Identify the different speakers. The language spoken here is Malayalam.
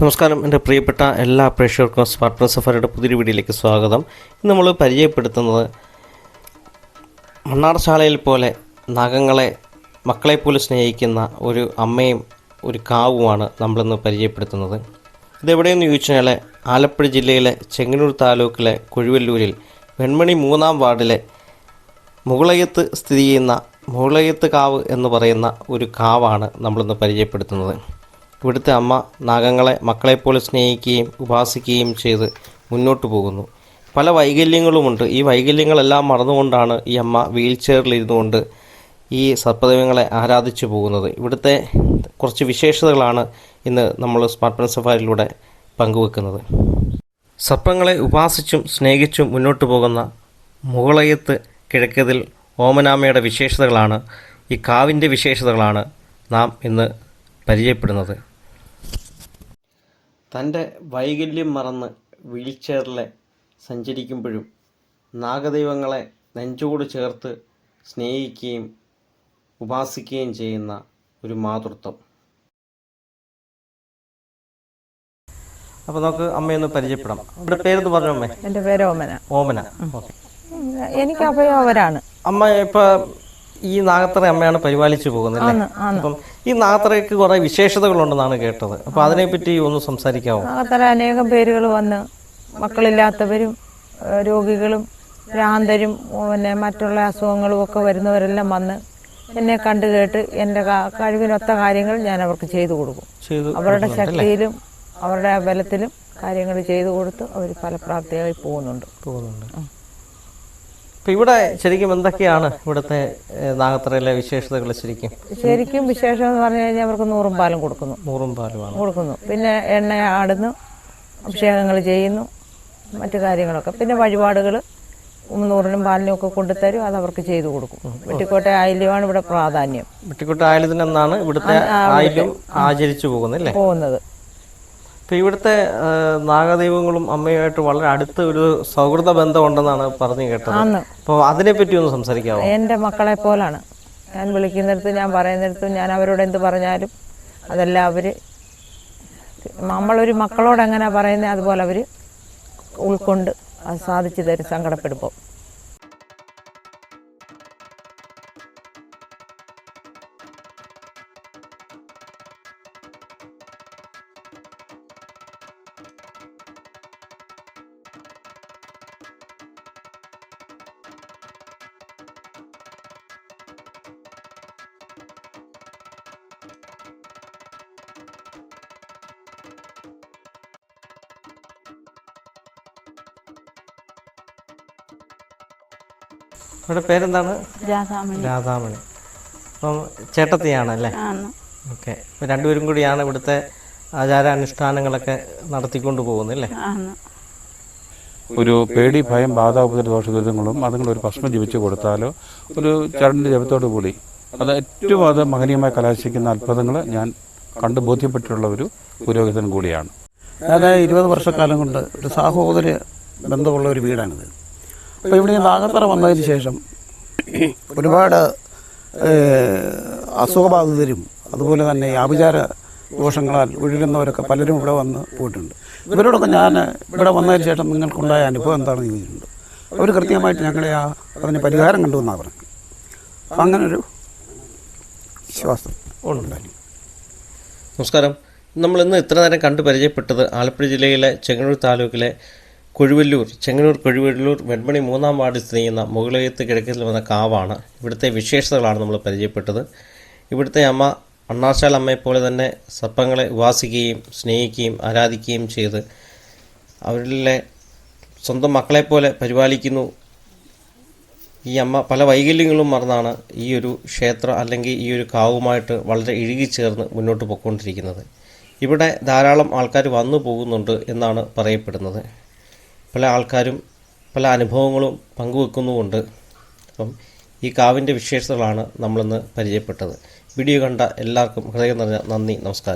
Speaker 1: നമസ്കാരം. എന്റെ പ്രിയപ്പെട്ട എല്ലാ പ്രേക്ഷകർക്കും സ്മാർട്ട് പ്ലസ് സഫാരിയുടെ പുതിയൊരു വീഡിയോയിലേക്ക് സ്വാഗതം. ഇന്ന് നമ്മൾ പരിചയപ്പെടുത്തുന്നത് മണ്ണാർശാലയിൽ പോലെ നഖങ്ങളെ മക്കളെപ്പോലെ സ്നേഹിക്കുന്ന ഒരു അമ്മയും ഒരു കാവുമാണ് നമ്മളിന്ന് പരിചയപ്പെടുത്തുന്നത്. ഇതെവിടെയെന്ന് ചോദിച്ചു കഴിഞ്ഞാൽ ആലപ്പുഴ ജില്ലയിലെ ചെങ്ങന്നൂർ താലൂക്കിലെ കൊഴുവല്ലൂരിൽ വെൺമണി മൂന്നാം വാർഡിലെ മുകളയത്ത് സ്ഥിതി ചെയ്യുന്ന മുകളയത്ത് കാവ് എന്ന് പറയുന്ന ഒരു കാവാണ് നമ്മളിന്ന് പരിചയപ്പെടുത്തുന്നത്. ഇവിടുത്തെ അമ്മ നാഗങ്ങളെ മക്കളെപ്പോലെ സ്നേഹിക്കുകയും ഉപാസിക്കുകയും ചെയ്ത് മുന്നോട്ട് പോകുന്നു. പല വൈകല്യങ്ങളുമുണ്ട്. ഈ വൈകല്യങ്ങളെല്ലാം മറന്നുകൊണ്ടാണ് ഈ അമ്മ വീൽ ചെയറിലിരുന്നു കൊണ്ട് ഈ സർപ്പദൈവങ്ങളെ ആരാധിച്ചു പോകുന്നത്. ഇവിടുത്തെ കുറച്ച് വിശേഷതകളാണ് ഇന്ന് നമ്മൾ സ്മാർട്ട് പെൻ സഫാരിയിലൂടെ പങ്കുവെക്കുന്നത്. സർപ്പങ്ങളെ ഉപാസിച്ചും സ്നേഹിച്ചും മുന്നോട്ട് പോകുന്ന മുകളയത്ത് കിഴക്കതിൽ ഓമനാമയുടെ വിശേഷതകളാണ്. ഈ കാവിന്റെ വിശേഷതകളാണ് നാം ഇന്ന് പരിചയപ്പെടുന്നത്. തന്റെ വൈകല്യം മറന്ന് വീൽചെയറിൽ സഞ്ചരിക്കുമ്പോഴും നാഗദൈവങ്ങളെ നെഞ്ചോട് ചേർത്ത് സ്നേഹിക്കുകയും ഉപാസിക്കുകയും ചെയ്യുന്ന ഒരു മാതൃത്വം. അപ്പോൾ നമുക്ക് അമ്മയൊന്ന് പരിചയപ്പെടാം. എന്റെ പേരെന്ന് പറഞ്ഞു അമ്മേ?
Speaker 2: എന്റെ പേര് ഓമന.
Speaker 1: ഓമന.
Speaker 2: എനിക്ക് അഭയം അവരാണ്
Speaker 1: അമ്മ ഇപ്പൊ ഈ നാഗത്തറ അമ്മയാണ് പരിപാലിച്ചു പോകുന്നത് അപ്പം ഈ നാഗത്തറയ്ക്ക് കുറെ വിശേഷതകളുണ്ടെന്നാണ് കേട്ടത്. അപ്പൊ അതിനെപ്പറ്റി ഒന്ന് സംസാരിക്കാവോ?
Speaker 2: നാഗത്തറ അനേകം പേരുകൾ വന്ന് മക്കളില്ലാത്തവരും രോഗികളും ഭ്രാന്തരും പിന്നെ മറ്റുള്ള അസുഖങ്ങളും ഒക്കെ വരുന്നവരെല്ലാം വന്ന് എന്നെ കണ്ടു കേട്ട് എന്റെ കഴിവിനൊത്ത കാര്യങ്ങൾ ഞാൻ അവർക്ക് ചെയ്തു കൊടുക്കും. അവരുടെ ശക്തിയിലും അവരുടെ ബലത്തിലും കാര്യങ്ങൾ ചെയ്തു കൊടുത്ത് അവർ ഫലപ്രാപ്തിയായി പോകുന്നുണ്ട്.
Speaker 1: പോകുന്നുണ്ട്. അപ്പൊ ഇവിടെ ശരിക്കും എന്തൊക്കെയാണ് ഇവിടുത്തെ നാഗത്രയിലെ നാഗത്തറയിലെ വിശേഷതകൾ ശരിക്കും?
Speaker 2: ശരിക്കും വിശേഷം എന്ന് പറഞ്ഞു കഴിഞ്ഞാൽ അവർക്ക് നൂറും പാലും കൊടുക്കുന്നു.
Speaker 1: നൂറും പാലുമാണ്.
Speaker 2: കൊടുക്കുന്നു. പിന്നെ എണ്ണ ആടുന്നു അഭിഷേകങ്ങൾ ചെയ്യുന്നു മറ്റു കാര്യങ്ങളൊക്കെ. പിന്നെ വഴിപാടുകൾ നൂറിനും പാലിനും ഒക്കെ കൊണ്ടുതരും അത് അവർക്ക് ചെയ്തു കൊടുക്കും. വെട്ടിക്കോട്ടെ ആയില്യമാണ് ഇവിടെ പ്രാധാന്യം.
Speaker 1: വെട്ടിക്കോട്ടെ ആയില്യത്തിനെന്നാണ് ഇവിടുത്തെ ആയില്യം ആചരിച്ചു പോകുന്നത്. ഇപ്പൊ ഇവിടുത്തെ നാഗദൈവങ്ങളും അമ്മയുമായിട്ട് വളരെ അടുത്ത ഒരു സൗഹൃദ ബന്ധമുണ്ടെന്നാണ് പറഞ്ഞു കേട്ടത്. അപ്പോൾ അതിനെപ്പറ്റി ഒന്ന് സംസാരിക്കാമോ
Speaker 2: എന്റെ മക്കളെ പോലാണ്. ഞാൻ വിളിക്കുന്നിടത്ത് ഞാൻ പറയുന്നിടത്ത് ഞാൻ അവരോട് എന്ത് പറഞ്ഞാലും അതെല്ലാം അവർ നമ്മളൊരു മക്കളോട് എങ്ങനെ പറയുന്നത് അതുപോലെ അവർ ഉൾക്കൊണ്ട് അത് സാധിച്ചു തരും സങ്കടപ്പെടുമ്പോൾ.
Speaker 1: ഇവിടെ പേരെന്താണ്?
Speaker 3: രാധാമണി.
Speaker 1: രാധാമണി. അപ്പം ചേട്ടത്തിയാണ് അല്ലേ ഓക്കെ. അപ്പം രണ്ടുപേരും കൂടിയാണ് ഇവിടുത്തെ ആചാരാനുഷ്ഠാനങ്ങളൊക്കെ നടത്തിക്കൊണ്ട് പോകുന്നത് അല്ലേ?
Speaker 4: ഒരു പേടി ഭയം ബാധാപുത്ര ദോഷദുരിതങ്ങളും അതുങ്ങൾ ഒരു ഭക്ഷണം ജപിച്ചു കൊടുത്താലോ ഒരു ചരടിന്റെ ജപത്തോടു കൂടി. അത് ഏറ്റവും അത് മഹനീയമായി കലാശിക്കുന്ന അത്ഭുതങ്ങൾ ഞാൻ കണ്ട് ബോധ്യപ്പെട്ടിട്ടുള്ള ഒരു പുരോഹിതൻ കൂടിയാണ്.
Speaker 5: ഞാൻ ഇരുപത് വർഷക്കാലം കൊണ്ട് ഒരു സാഹോദര ബന്ധമുള്ള ഒരു വീടാണിത്. അപ്പോൾ ഇവിടെ നാഗത്തറ വന്നതിന് ശേഷം ഒരുപാട് അസുഖബാധിതരും അതുപോലെ തന്നെ ആഭിചാര ദോഷങ്ങളാൽ ഒഴുകുന്നവരൊക്കെ പലരും ഇവിടെ വന്ന് പോയിട്ടുണ്ട്. ഇവരോടൊക്കെ ഞാൻ ഇവിടെ വന്നതിന് ശേഷം നിങ്ങൾക്കുണ്ടായ അനുഭവം എന്താണെന്ന് ചോദിച്ചിട്ടുണ്ട്. അവർ കൃത്യമായിട്ട് ഞങ്ങളെ ആ അതിന് പരിഹാരം കണ്ടുവെന്നാണ് പറഞ്ഞത്. അപ്പം അങ്ങനൊരു വിശ്വാസം ഉണ്ടായി
Speaker 1: നമസ്കാരം. നമ്മൾ ഇന്ന് ഇത്ര നേരം കണ്ടു പരിചയപ്പെട്ടത് ആലപ്പുഴ ജില്ലയിലെ ചെങ്ങന്നൂർ താലൂക്കിലെ കൊഴുവല്ലൂർ ചെങ്ങന്നൂർ കൊഴുവല്ലൂർ വെൺമണി മൂന്നാം വാർഡിൽ സ്ഥിതി ചെയ്യുന്ന മുകളയത്ത് കിഴക്കിൽ വന്ന കാവാണ്. ഇവിടുത്തെ വിശേഷതകളാണ് നമ്മൾ പരിചയപ്പെട്ടത്. ഇവിടുത്തെ അമ്മ അണ്ണാശാല അമ്മയെപ്പോലെ തന്നെ സർപ്പങ്ങളെ ഉപാസിക്കുകയും സ്നേഹിക്കുകയും ആരാധിക്കുകയും ചെയ്ത് അവരിലെ സ്വന്തം മക്കളെപ്പോലെ പരിപാലിക്കുന്നു. ഈ അമ്മ പല വൈകല്യങ്ങളും മറന്നാണ് ഈ ഒരു ക്ഷേത്ര അല്ലെങ്കിൽ ഈ ഒരു കാവുമായിട്ട് വളരെ ഇഴുകിച്ചേർന്ന് മുന്നോട്ട് പോയിക്കൊണ്ടിരിക്കുന്നത്. ഇവിടെ ധാരാളം ആൾക്കാർ വന്നു പോകുന്നുണ്ട് എന്നാണ് പറയപ്പെടുന്നത്. പല ആൾക്കാരും പല അനുഭവങ്ങളും പങ്കുവെക്കുന്നുമുണ്ട്. അപ്പം ഈ കാവിന്റെ വിശേഷതകളാണ് നമ്മളിന്ന് പരിചയപ്പെട്ടത്. വീഡിയോ കണ്ട എല്ലാവർക്കും ഹൃദയം നിറഞ്ഞ നന്ദി നമസ്കാരം.